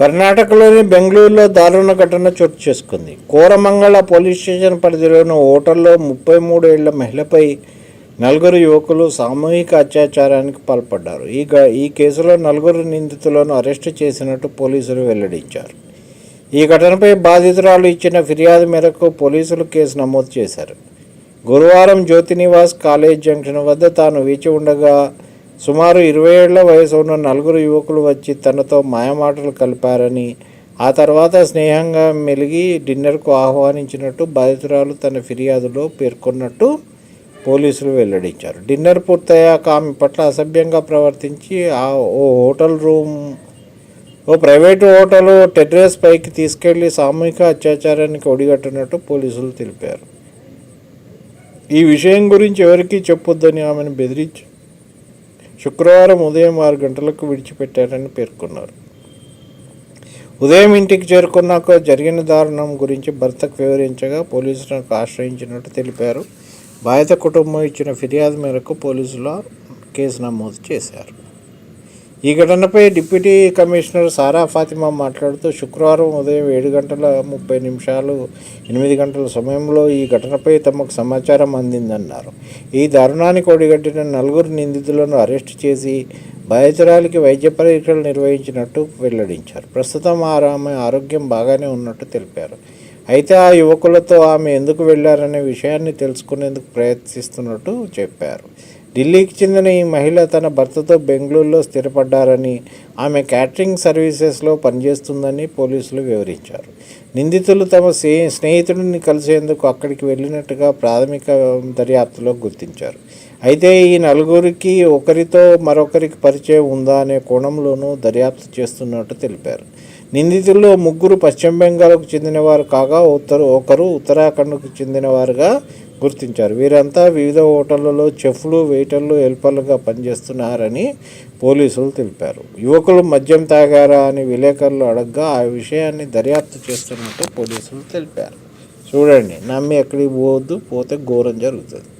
కర్ణాటకలోని బెంగళూరులో దారుణ ఘటన చోటు చేసుకుంది. కోరమంగళ పోలీస్ స్టేషన్ పరిధిలోని ఓటర్లో ముప్పై మూడు ఏళ్ళ మహిళపై నలుగురు యువకులు సామూహిక అత్యాచారానికి పాల్పడ్డారు. ఈ ఈ కేసులో నలుగురు నిందితులను అరెస్టు చేసినట్టు పోలీసులు వెల్లడించారు. ఈ ఘటనపై బాధితురాలు ఇచ్చిన ఫిర్యాదు మేరకు పోలీసులు కేసు నమోదు చేశారు. గురువారం జ్యోతి నివాస్ కాలేజ్ జంక్షన్ వద్ద తాను వేచి ఉండగా సుమారు ఇరవై ఏళ్ళ వయసు ఉన్న నలుగురు యువకులు వచ్చి తనతో మాయమాటలు కలిపారని ఆ తర్వాత స్నేహంగా మెలిగి డిన్నర్కు ఆహ్వానించినట్టు బాధితురాలు తన ఫిర్యాదులో పేర్కొన్నట్టు పోలీసులు వెల్లడించారు. డిన్నర్ పూర్తయ్యాక ఆమె పట్ల అసభ్యంగా ప్రవర్తించి ఆ ఓ హోటల్ రూమ్ ఓ ప్రైవేటు హోటల్ టెర్రస్ పైకి తీసుకెళ్ళి సామూహిక అత్యాచారానికి ఒడిగట్టినట్టు పోలీసులు తెలిపారు. ఈ విషయం గురించి ఎవరికీ చెప్పొద్దని ఆమెను బెదిరించి శుక్రవారం ఉదయం ఆరు గంటలకు విడిచిపెట్టారని పేర్కొన్నారు. ఉదయం ఇంటికి చేరుకున్నాక జరిగిన దారుణం గురించి భర్తకు వివరించగా పోలీసులకు ఆశ్రయించినట్టు తెలిపారు. బాధిత కుటుంబం ఇచ్చిన ఫిర్యాదు మేరకు పోలీసులు కేసు నమోదు చేశారు. ఈ ఘటనపై డిప్యూటీ కమిషనర్ సారా ఫాతిమా మాట్లాడుతూ శుక్రవారం ఉదయం ఏడు గంటల ముప్పై నిమిషాలు ఎనిమిది గంటల సమయంలో ఈ ఘటనపై తమకు సమాచారం అందిందన్నారు. ఈ దారుణానికి ఒడిగట్టిన నలుగురు నిందితులను అరెస్టు చేసి బాధితురాలికి వైద్య పరీక్షలు నిర్వహించినట్టు వెల్లడించారు. ప్రస్తుతం ఆ ఆమె ఆరోగ్యం బాగానే ఉన్నట్టు తెలిపారు. అయితే ఆ యువకులతో ఆమె ఎందుకు వెళ్ళారనే విషయాన్ని తెలుసుకునేందుకు ప్రయత్నిస్తున్నట్టు చెప్పారు. ఢిల్లీకి చెందిన ఈ మహిళ తన భర్తతో బెంగళూరులో స్థిరపడ్డారని ఆమె క్యాటరింగ్ సర్వీసెస్లో పనిచేస్తుందని పోలీసులు వివరించారు. నిందితులు తమ స్నే స్నేహితుడిని కలిసేందుకు అక్కడికి వెళ్ళినట్టుగా ప్రాథమిక దర్యాప్తులో గుర్తించారు. అయితే ఈ నలుగురికి ఒకరితో మరొకరికి పరిచయం ఉందా అనే కోణంలోనూ దర్యాప్తు చేస్తున్నట్టు తెలిపారు. నిందితుల్లో ముగ్గురు పశ్చిమ బెంగాల్కు చెందినవారు కాగా ఉత్తరు ఒకరు ఉత్తరాఖండ్కు చెందినవారుగా గుర్తించారు. వీరంతా వివిధ హోటళ్ళలో చెఫ్లు వెయిటర్లు హెల్పర్లుగా పనిచేస్తున్నారని పోలీసులు తెలిపారు. యువకులు మద్యం తాగారా అని విలేకరులు అడగ్గా ఆ విషయాన్ని దర్యాప్తు చేస్తున్నట్టు పోలీసులు తెలిపారు. చూడండి నమ్మి ఎక్కడికి పోవద్దు పోతే ఘోరం జరుగుతుంది.